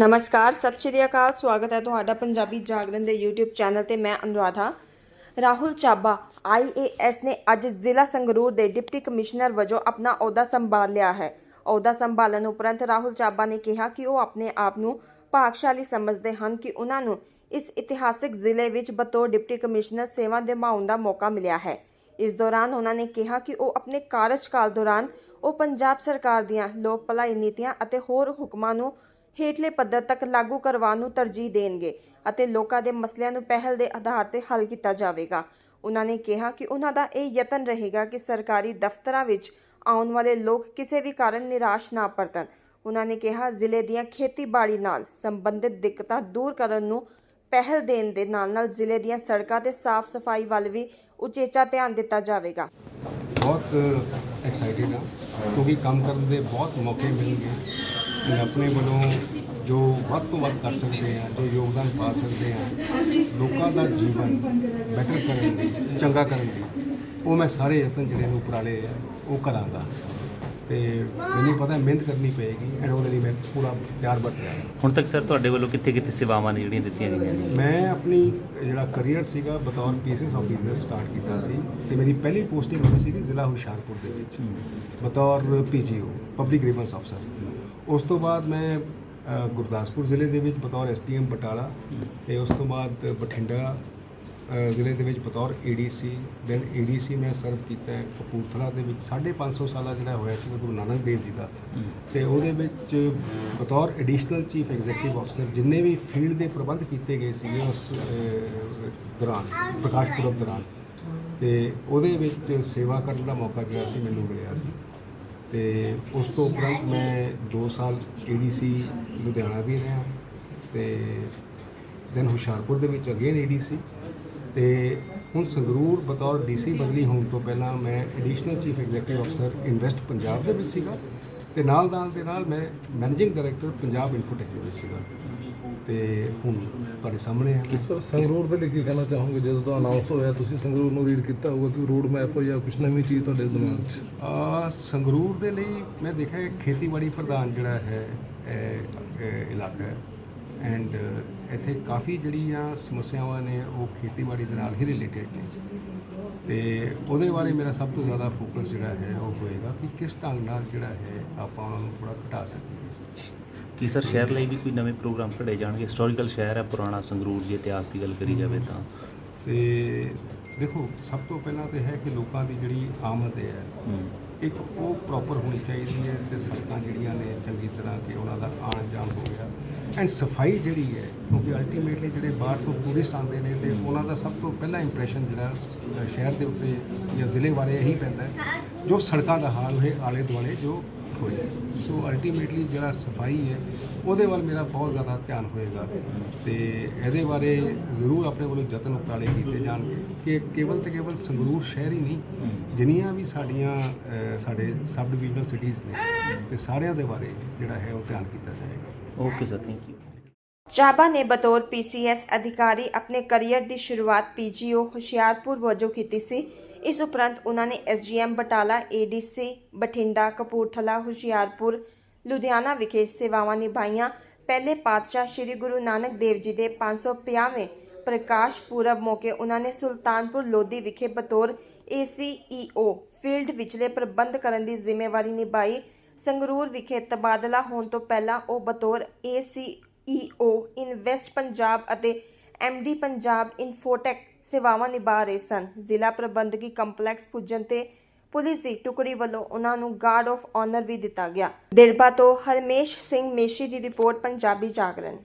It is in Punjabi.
ਨਮਸਕਾਰ, ਸਤਿ ਸ਼੍ਰੀ ਅਕਾਲ, ਸਵਾਗਤ ਹੈ ਤੁਹਾਡਾ ਪੰਜਾਬੀ ਜਾਗਰਣ ਦੇ YouTube ਚੈਨਲ ਤੇ, ਮੈਂ ਅਨੁਰਾਧਾ। ਰਾਹੁਲ ਚਾਬਾ IAS ਨੇ ਅੱਜ ਜ਼ਿਲ੍ਹਾ ਸੰਗਰੂਰ ਦੇ ਡਿਪਟੀ ਕਮਿਸ਼ਨਰ ਵਜੋਂ ਆਪਣਾ ਅਹੁਦਾ ਸੰਭਾਲ ਲਿਆ ਹੈ। ਅਹੁਦਾ ਸੰਭਾਲਣ ਉਪਰੰਤ ਰਾਹੁਲ ਚਾਬਾ ਨੇ ਕਿਹਾ ਕਿ ਉਹ ਆਪਣੇ ਆਪ ਨੂੰ ਭਾਗਸ਼ਾਲੀ ਸਮਝਦੇ ਹਨ ਕਿ ਉਹਨਾਂ ਨੂੰ ਇਸ ਇਤਿਹਾਸਿਕ ਜ਼ਿਲ੍ਹੇ ਵਿੱਚ ਬਤੌਰ ਡਿਪਟੀ ਕਮਿਸ਼ਨਰ ਸੇਵਾ ਨਿਭਾਉਣ ਦਾ ਮੌਕਾ ਮਿਲਿਆ ਹੈ। ਇਸ ਦੌਰਾਨ ਉਹਨਾਂ ਨੇ ਕਿਹਾ ਕਿ ਉਹ ਆਪਣੇ ਕਾਰਜਕਾਲ ਦੌਰਾਨ ਉਹ ਪੰਜਾਬ ਸਰਕਾਰ ਦੀਆਂ ਲੋਕ ਭਲਾਈ ਨੀਤੀਆਂ ਅਤੇ ਹੋਰ ਹੁਕਮਾਂ ਨੂੰ ਹੇਠਲੇ ਪੱਧਰ ਤੱਕ ਲਾਗੂ ਕਰਵਾਉਣ ਨੂੰ ਤਰਜੀਹ ਦੇਣਗੇ ਅਤੇ ਲੋਕਾਂ ਦੇ ਮਸਲਿਆਂ ਨੂੰ ਪਹਿਲ ਦੇ ਆਧਾਰ ਤੇ ਹੱਲ ਕੀਤਾ ਜਾਵੇਗਾ। ਉਹਨਾਂ ਨੇ ਕਿਹਾ ਕਿ ਉਹਨਾਂ ਦਾ ਇਹ ਯਤਨ ਰਹੇਗਾ ਕਿ ਸਰਕਾਰੀ ਦਫ਼ਤਰਾਂ ਵਿੱਚ ਆਉਣ ਵਾਲੇ ਲੋਕ ਕਿਸੇ ਵੀ ਕਾਰਨ ਨਿਰਾਸ਼ ਨਾ ਪਰਤਣ। ਉਹਨਾਂ ਨੇ ਕਿਹਾ, ਜ਼ਿਲ੍ਹੇ ਦੀਆਂ ਖੇਤੀਬਾੜੀ ਨਾਲ ਸੰਬੰਧਿਤ ਦਿੱਕਤਾਂ ਦੂਰ ਕਰਨ ਨੂੰ ਪਹਿਲ ਦੇਣ ਦੇ ਨਾਲ-ਨਾਲ ਜ਼ਿਲ੍ਹੇ ਦੀਆਂ ਸੜਕਾਂ ਤੇ ਸਾਫ਼ ਸਫ਼ਾਈ ਵੱਲ ਵੀ ਉਚੇਚਾ ਧਿਆਨ ਦਿੱਤਾ ਜਾਵੇਗਾ। ਬਹੁਤ ਐਕਸਾਈਟਿਡ ਹਾਂ, ਕਿਉਂਕਿ ਕੰਮ ਕਰਨ ਦੇ ਬਹੁਤ ਮੌਕੇ ਮਿਲਣਗੇ। ਆਪਣੇ ਵੱਲੋਂ ਜੋ ਵੱਧ ਤੋਂ ਵੱਧ ਕਰ ਸਕਦੇ ਹਾਂ ਜੋ ਯੋਗਦਾਨ ਪਾ ਸਕਦੇ ਹਾਂ ਲੋਕਾਂ ਦਾ ਜੀਵਨ ਬੈਟਰ ਕਰਨ ਲਈ ਚੰਗਾ ਕਰਨ ਲਈ ਉਹ ਮੈਂ ਸਾਰੇ ਯਤਨ ਜਿਹੜੇ ਨੇ ਉਪਰਾਲੇ ਆ ਉਹ ਕਰਾਂਗਾ। ਤੇ ਮੈਨੂੰ ਪਤਾ ਹੈ ਮਿਹਨਤ ਕਰਨੀ ਪਏਗੀ ਐਂਡ ਉਹਦੇ ਲਈ ਮੈਂ ਪੂਰਾ ਪਿਆਰ ਵਰਤ ਰਿਹਾ ਹੁਣ ਤੱਕ ਸਰ ਤੁਹਾਡੇ ਵੱਲੋਂ ਕਿੱਥੇ ਕਿੱਥੇ ਸੇਵਾਵਾਂ ਨੇ ਜਿਹੜੀਆਂ ਦਿੱਤੀਆਂ ਗਈਆਂ ਨੇ? ਮੈਂ ਆਪਣੀ ਜਿਹੜਾ ਕਰੀਅਰ ਸੀਗਾ ਬਤੌਰ ਪੀਸੀਐਸ ਆਫੀਸਰ ਸਟਾਰਟ ਕੀਤਾ ਸੀ ਤੇ ਮੇਰੀ ਪਹਿਲੀ ਪੋਸਟਿੰਗ ਹੋਈ ਸੀ ਜ਼ਿਲ੍ਹਾ ਹੁਸ਼ਿਆਰਪੁਰ ਦੇ ਵਿੱਚ ਬਤੌਰ ਪੀਜੀਓ ਪਬਲਿਕ ਗ੍ਰੀਵੈਂਸ ਅਫਸਰ ਉਸ ਤੋਂ ਬਾਅਦ ਮੈਂ ਅ, ਗੁਰਦਾਸਪੁਰ ਜ਼ਿਲ੍ਹੇ ਦੇ ਵਿੱਚ ਬਤੌਰ ਐਸਟੀਐਮ ਬਟਾਲਾ ਤੇ ਉਸ ਤੋਂ ਬਾਅਦ ਬਠਿੰਡਾ ਅ, ਜ਼ਿਲ੍ਹੇ ਦੇ ਵਿੱਚ ਬਤੌਰ ਏਡੀਸੀ ਦੈਨ ਏਡੀਸੀ ਮੈਂ ਸਰਵ ਕੀਤਾ ਹੈ ਕਪੂਰਥਲਾ ਦੇ ਵਿੱਚ। 550 ਸਾਲਾ ਜਿਹੜਾ ਹੋਇਆ ਸੀ ਗੁਰੂ ਨਾਨਕ ਦੇਵ ਜੀ ਦਾ। ਤੇ ਉਹਦੇ ਵਿੱਚ ਬਤੌਰ ਐਡੀਸ਼ਨਲ ਚੀਫ ਐਗਜ਼ੀਕਟਿਵ ਅਫਸਰ ਜਿੰਨੇ ਵੀ ਫੀਲਡ ਦੇ ਪ੍ਰਬੰਧ ਕੀਤੇ ਗਏ ਸੀਗੇ ਉਸ ਦੌਰਾਨ ਪ੍ਰਕਾਸ਼ ਪੁਰਬ ਦੌਰਾਨ। ਤੇ ਉਹਦੇ ਵਿੱਚ ਸੇਵਾ ਕਰਨ ਦਾ ਮੌਕਾ ਜਿਹੜਾ ਸੀ ਮੈਨੂੰ ਮਿਲਿਆ ਸੀ। ਤੇ ਉਸ ਤੋਂ ਉਪਰੰਤ ਮੈਂ 2 ਸਾਲ ਏਡੀਸੀ ਲੁਧਿਆਣਾ ਵੀ ਰਿਹਾ ਤੇ ਦੈਨ ਹੁਸ਼ਿਆਰਪੁਰ ਦੇ ਵਿੱਚ ਅਗੇਨ ਏਡੀਸੀ ਤੇ ਹੁਣ ਸੰਗਰੂਰ ਬਤੌਰ ਡੀਸੀ ਬਦਲੀ ਹੋਣ ਤੋਂ ਪਹਿਲਾਂ ਮੈਂ additional chief executive officer invest Punjab ਦੇ ਵਿੱਚ ਸੀਗਾ ਤੇ ਨਾਲ ਨਾਲ ਦੇ ਨਾਲ ਮੈਂ ਮੈਨੇਜਿੰਗ ਡਾਇਰੈਕਟਰ ਪੰਜਾਬ ਇਨਫੋਟੈਕ ਦੇ ਵਿੱਚ ਸੀਗਾ। ਤੇ ਹੁਣ ਤੁਹਾਡੇ ਸਾਹਮਣੇ ਆ। ਕਿਸ ਸਰ ਸੰਗਰੂਰ ਦੇ ਲਈ ਕੀ ਕਹਿਣਾ ਚਾਹੋਗੇ? ਜਦੋਂ ਤੋਂ ਅਨਾਉਂਸ ਹੋਇਆ ਤੁਸੀਂ ਸੰਗਰੂਰ ਨੂੰ ਰੀਡ ਕੀਤਾ ਹੋਊਗਾ ਕਿ ਰੋਡ ਮੈਪ ਜਾਂ ਕੁਝ ਨਵੀਂ ਚੀਜ਼ ਤੁਹਾਡੇ ਦਿਮਾਗ 'ਚ? ਆ ਸੰਗਰੂਰ ਦੇ ਲਈ ਮੈਂ ਦੇਖਿਆ ਹੈ ਖੇਤੀਬਾੜੀ ਪ੍ਰਧਾਨ ਜਿਹੜਾ ਹੈ ਇਲਾਕਾ ਹੈ। ਐਂਡ ਇੱਥੇ ਕਾਫੀ ਜਿਹੜੀਆਂ ਸਮੱਸਿਆਵਾਂ ਨੇ ਉਹ ਖੇਤੀਬਾੜੀ ਦੇ ਨਾਲ ਹੀ ਰਿਲੇਟਡ ਨੇ। ਤੇ ਉਹਦੇ ਬਾਰੇ ਮੇਰਾ ਸਭ ਤੋਂ ਜ਼ਿਆਦਾ ਫੋਕਸ ਜਿਹੜਾ ਹੈ ਉਹ ਹੋਏਗਾ ਕਿ ਕਿਸ ਢੰਗ ਨਾਲ ਜਿਹੜਾ ਹੈ ਆਪਾਂ ਉਹਨਾਂ ਨੂੰ ਥੋੜਾ ਘਟਾ ਸਕੀਏ। ਕੀ ਸਰ ਸ਼ਹਿਰ ਲਈ ਵੀ ਕੋਈ ਨਵੇਂ ਪ੍ਰੋਗਰਾਮ ਘੜੇ ਜਾਣਗੇ? ਹਿਸਟੋਰੀਕਲ ਸ਼ਹਿਰ ਹੈ ਪੁਰਾਣਾ ਸੰਗਰੂਰ ਜੇ ਇਤਿਹਾਸ ਦੀ ਗੱਲ ਕਰੀ ਜਾਵੇ ਤਾਂ। ਤੇ ਦੇਖੋ ਸਭ ਤੋਂ ਪਹਿਲਾਂ ਤੇ ਹੈ ਕਿ ਲੋਕਾਂ ਦੀ ਜਿਹੜੀ ਆਮਦ ਹੈ ਇੱਕ ਉਹ ਪ੍ਰੋਪਰ ਹੋਣੀ ਚਾਹੀਦੀ ਹੈ ਤੇ ਸੜਕਾਂ ਜਿਹੜੀਆਂ ਨੇ ਚੰਗੀ ਤਰ੍ਹਾਂ ਕਿ ਉਹਨਾਂ ਦਾ ਆਉਣ ਜਾਣ ਹੋ ਗਿਆ। ਐਂਡ ਸਫ਼ਾਈ ਜਿਹੜੀ ਹੈ ਕਿਉਂਕਿ ਅਲਟੀਮੇਟਲੀ ਜਿਹੜੇ ਬਾਹਰ ਤੋਂ ਟੂਰਿਸਟ ਆਉਂਦੇ ਨੇ ਤੇ ਉਹਨਾਂ ਦਾ ਸਭ ਤੋਂ ਪਹਿਲਾ ਇੰਪ੍ਰੈਸ਼ਨ ਜਿਹੜਾ ਸ਼ਹਿਰ ਦੇ ਉੱਤੇ ਜਾਂ ਜ਼ਿਲ੍ਹੇ ਬਾਰੇ ਇਹੀ ਪੈਂਦਾ ਹੈ ਜੋ ਸੜਕਾਂ ਦਾ ਹਾਲ ਹੋਏ ਆਲੇ ਦੁਆਲੇ ਜੋ ਹੋਏ। ਸੋ ਅਲਟੀਮੇਟਲੀ ਜਿਹੜਾ ਸਫ਼ਾਈ ਹੈ ਉਹਦੇ ਵੱਲ ਮੇਰਾ ਬਹੁਤ ਜ਼ਿਆਦਾ ਧਿਆਨ ਹੋਏਗਾ। ਤੇ ਇਹਦੇ ਬਾਰੇ ਜ਼ਰੂਰ ਆਪਣੇ ਵੱਲੋਂ ਯਤਨ ਉਪਰਾਲੇ ਕੀਤੇ ਜਾਣਗੇ ਕਿ ਕੇਵਲ ਤੇ ਕੇਵਲ ਸੰਗਰੂਰ ਸ਼ਹਿਰ ਹੀ ਨਹੀਂ ਜਿੰਨੀਆਂ ਵੀ ਸਾਡੀਆਂ ਸਾਡੇ ਸਬ ਡਿਵੀਜ਼ਨਲ ਸਿਟੀਜ਼ ਨੇ ਤੇ ਸਾਰਿਆਂ ਦੇ ਬਾਰੇ ਜਿਹੜਾ ਹੈ ਉਹ ਧਿਆਨ ਕੀਤਾ ਜਾਏਗਾ। ਓਕੇ ਸਰ ਥੈਂਕ ਯੂ ਚਾਬਾ ਨੇ ਬਤੌਰ ਪੀਸੀਐਸ ਅਧਿਕਾਰੀ ਆਪਣੇ ਕੈਰੀਅਰ ਦੀ ਸ਼ੁਰੂਆਤ ਪੀਜੀਓ ਹੁਸ਼ਿਆਰਪੁਰ ਵਜੋਂ ਕੀਤੀ ਸੀ। ਇਸ ਉਪਰੰਤ ਉਹਨਾਂ ਨੇ ਐਸਜੀਐਮ ਬਟਾਲਾ ਏਡੀਸੀ ਬਠਿੰਡਾ, ਕਪੂਰਥਲਾ, ਹੁਸ਼ਿਆਰਪੁਰ, ਲੁਧਿਆਣਾ ਵਿਖੇ ਸੇਵਾਵਾਂ ਨਿਭਾਈਆਂ। ਪਹਿਲੇ ਪਾਤਸ਼ਾਹ ਸ੍ਰੀ ਗੁਰੂ ਨਾਨਕ ਦੇਵ ਜੀ ਦੇ 550ਵੇਂ ਪ੍ਰਕਾਸ਼ ਪੁਰਬ ਮੌਕੇ ਉਹਨਾਂ ਨੇ ਸੁਲਤਾਨਪੁਰ ਲੋਧੀ ਵਿਖੇ ਬਤੌਰ ਏਸੀਈਓ ਫੀਲਡ ਵਿਚਲੇ ਪ੍ਰਬੰਧ ਕਰਨ ਦੀ ਜ਼ਿੰਮੇਵਾਰੀ ਨਿਭਾਈ। ਸੰਗਰੂਰ ਵਿਖੇ ਤਬਾਦਲਾ ਹੋਣ ਤੋਂ ਪਹਿਲਾਂ ਉਹ ਬਤੌਰ ਏਸੀਈਓ ਇਨਵੈਸਟ ਪੰਜਾਬ ਅਤੇ ਐਮਡੀ ਪੰਜਾਬ ਇਨਫੋਟੈਕ ਸੇਵਾਵਾਂ ਨਿਭਾ ਰਹੇ ਸਨ। ਜ਼ਿਲ੍ਹਾ ਪ੍ਰਬੰਧਕੀ ਕੰਪਲੈਕਸ ਪੁੱਜਣ ਤੇ ਪੁਲਿਸ ਦੀ ਟੁਕੜੀ ਵੱਲੋਂ ਉਹਨਾਂ ਨੂੰ ਗਾਰਡ ਆਫ ਆਨਰ ਵੀ ਦਿੱਤਾ ਗਿਆ। ਦਿੜਬਾ ਤੋਂ ਹਰਮੇਸ਼ ਸਿੰਘ ਮੇਸ਼ੀ ਦੀ ਰਿਪੋਰਟ, ਪੰਜਾਬੀ ਜਾਗਰਣ।